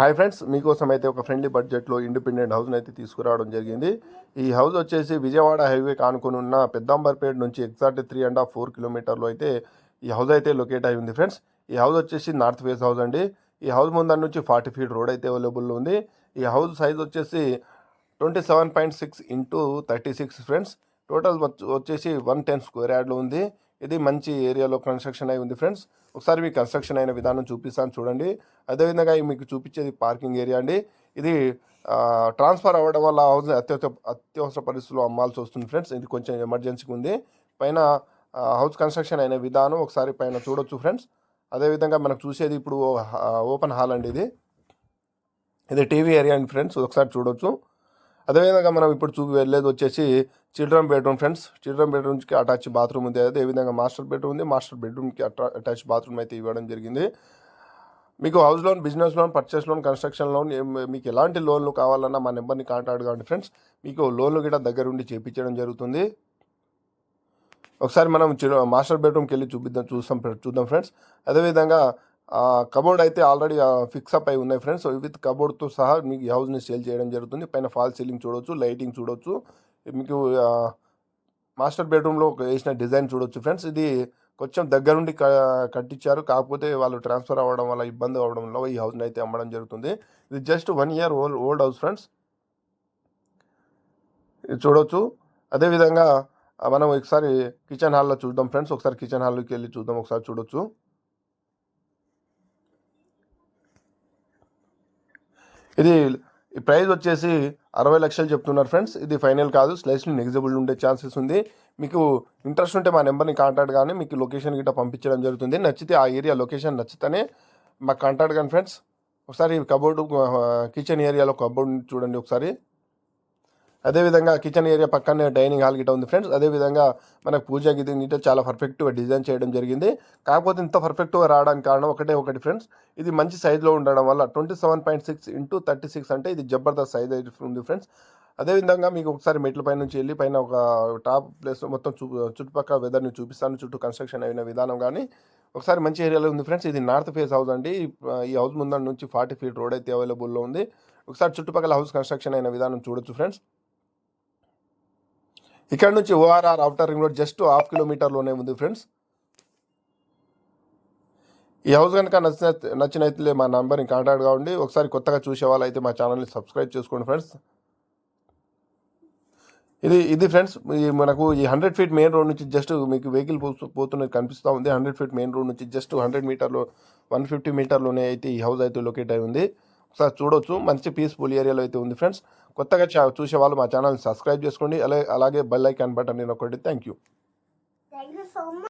Hi friends మీకోసం అయితే ఒక ఫ్రెండ్లీ బడ్జెట్లో ఇండిపెండెంట్ హౌస్ని అయితే తీసుకురావడం జరిగింది. ఈ హౌస్ వచ్చేసి విజయవాడ హైవే కానుకొని ఉన్న పెద్దాంబర్పేట నుంచి exact three and half four కిలోమీటర్లో అయితే ఈ హౌస్ అయితే లొకేట్ అయి ఉంది ఫ్రెండ్స్. ఈ హౌస్ వచ్చేసి నార్త్ ఫేస్ హౌస్ అండి. ఈ హౌస్ ముందర నుంచి ఫార్టీ ఫీట్ రోడ్ అయితే అవైలబుల్ ఉంది. ఈ హౌస్ సైజ్ వచ్చేసి twenty seven point six into thirty six friends. Total వచ్చేసి వన్ టెన్ స్క్వేర్ యార్డ్లో ఉంది. ఇది మంచి ఏరియాలో కన్స్ట్రక్షన్ అయి ఉంది ఫ్రెండ్స్ ఒకసారి మీకు కన్స్ట్రక్షన్ అయిన విధానం చూపిస్తాను చూడండి. అదేవిధంగా మీకు చూపించేది పార్కింగ్ ఏరియా అండి. ఇది ట్రాన్స్ఫర్ అవ్వడం వల్ల హౌస్ అత్యవసర అత్యవసర పరిస్థితుల్లో అమ్మాల్సి వస్తుంది ఫ్రెండ్స్ ఇది కొంచెం ఎమర్జెన్సీగా ఉంది. పైన హౌస్ కన్స్ట్రక్షన్ అయిన విధానం ఒకసారి పైన చూడొచ్చు ఫ్రెండ్స్ అదేవిధంగా మనకు చూసేది ఇప్పుడు ఓపెన్ హాల్ అండి ఇది. ఇది టీవీ ఏరియా అండి ఫ్రెండ్స్ ఒకసారి చూడొచ్చు. అదేవిధంగా మనం ఇప్పుడు చూపి వెళ్ళేది వచ్చేసి చిల్డ్రన్ బెడ్రూమ్ ఫ్రెండ్స్. చిల్డ్రన్ బెడ్రూమ్కి అటాచ్ బాత్రూమ్ ఉంది. అదేవిధంగా మాస్టర్ బెడ్రూమ్ ఉంది. మాస్టర్ బెడ్రూమ్కి అటాచ్ బాత్రూమ్ అయితే ఇవ్వడం జరిగింది. మీకు house loan business loan purchase loan construction loan మీకు ఎలాంటి లోన్లు కావాలన్నా మా నెంబర్ని కాంటాక్ట్ కావండి ఫ్రెండ్స్. మీకు లోన్లు కూడా దగ్గరుండి చేపించడం జరుగుతుంది. ఒకసారి మనం మాస్టర్ బెడ్రూమ్కి వెళ్ళి చూపిద్దాం చూస్తాం చూద్దాం ఫ్రెండ్స్. అదేవిధంగా కబోర్డ్ అయితే ఆల్రెడీ ఫిక్స్ అప్ అయి ఉన్నాయి ఫ్రెండ్స్. విత్ కబోర్డ్తో సహా మీకు ఈ హౌస్ని సేల్ చేయడం జరుగుతుంది. పైన ఫాల్ సీలింగ్ చూడొచ్చు లైటింగ్ చూడొచ్చు. మీకు మాస్టర్ బెడ్రూమ్లో వేసిన డిజైన్ చూడొచ్చు ఫ్రెండ్స్. ఇది కొంచెం దగ్గరుండి క కట్టించారు. కాకపోతే వాళ్ళు ట్రాన్స్ఫర్ అవ్వడం వల్ల ఇబ్బంది అవ్వడం వల్ల ఈ హౌస్ని అయితే అమ్మడం జరుగుతుంది. ఇది just one year old old house friends. ఇది చూడొచ్చు. అదేవిధంగా మనం ఒకసారి కిచెన్ హాల్లో చూద్దాం ఫ్రెండ్స్. ఒకసారి కిచెన్ హాల్లోకి వెళ్ళి చూద్దాం. ఒకసారి చూడొచ్చు. ఇది ఈ వచ్చేసి అరవై లక్షలు చెప్తున్నారు ఫ్రెండ్స్. ఇది ఫైనల్ కాదు. స్లైస్లీ నెగిజిబుల్ ఉండే ఛాన్సెస్ ఉంది. మీకు ఇంట్రెస్ట్ ఉంటే మా నెంబర్ని కాంటాక్ట్ కానీ మీకు లొకేషన్ గిట్ట పంపించడం జరుగుతుంది. నచ్చితే ఆ ఏరియా లొకేషన్ నచ్చితేనే మాకు కాంటాక్ట్ కానీ ఫ్రెండ్స్. ఒకసారి కబోర్డు కిచెన్ ఏరియాలో కబోర్డ్ చూడండి ఒకసారి. అదేవిధంగా కిచెన్ ఏరియా పక్కనే డైనింగ్ హాల్ గిట్ట ఉంది ఫ్రెండ్స్. అదేవిధంగా మనకు పూజ గిది గిట్ట చాలా పర్ఫెక్ట్గా డిజైన్ చేయడం జరిగింది. కాకపోతే ఇంత పర్ఫెక్ట్గా రావడానికి కారణం ఒకటే ఒకటి ఫ్రెండ్స్. ఇది మంచి సైజులో ఉండడం వల్ల twenty seven point six into thirty six అంటే ఇది జబర్దస్త్ సైజ్ ఉంది ఫ్రెండ్స్. అదేవిధంగా మీకు ఒకసారి మెట్ల పై నుంచి వెళ్ళి పైన ఒక టాప్ ప్లేస్ మొత్తం చూ చుట్టుపక్కల వెదర్ని చూపిస్తాను. చుట్టూ కన్స్ట్రక్షన్ అయిన విధానం కానీ ఒకసారి మంచి ఏరియాలో ఉంది ఫ్రెండ్స్. ఇది నార్త్ ఫేస్ హౌస్ అండి. ఈ హౌస్ ముందర నుంచి ఫార్టీ ఫీట్ రోడ్ అయితే అవైలబుల్లో ఉంది. ఒకసారి చుట్టుపక్కల హౌస్ కన్స్ట్రక్షన్ అయిన విధానం చూడొచ్చు ఫ్రెండ్స్. ఇక్కడ నుంచి ORR outer ring road just half కిలోమీటర్లోనే ఉంది ఫ్రెండ్స్ ఈ హౌస్ కనుక నచ్చిన నచ్చినైతే మా నంబర్ని కాంటాక్ట్ కావండి ఒకసారి కొత్తగా చూసే వాళ్ళు అయితే మా ఛానల్ని సబ్స్క్రైబ్ చేసుకోండి ఫ్రెండ్స్ ఇది ఇది ఫ్రెండ్స్ మనకు ఈ హండ్రెడ్ ఫీట్ మెయిన్ రోడ్ నుంచి జస్ట్ మీకు వెహికల్ పోతున్నది కనిపిస్తూ ఉంది. హండ్రెడ్ ఫీట్ మెయిన్ రోడ్ నుంచి జస్ట్ హండ్రెడ్ మీటర్లో వన్ ఫిఫ్టీ మీటర్లోనే అయితే ఈ హౌస్ అయితే లొకేట్ అయి ఉంది. ఒకసారి చూడొచ్చు. మంచి పీస్ఫుల్ ఏరియాలో అయితే ఉంది ఫ్రెండ్స్ కొత్తగా చా- చూసే వాళ్ళు మా ఛానల్ని సబ్స్క్రైబ్ చేసుకోండి. అలాగే అలాగే బెల్ ఐకాన్ బటన్ నేను ఒకటి. Thank you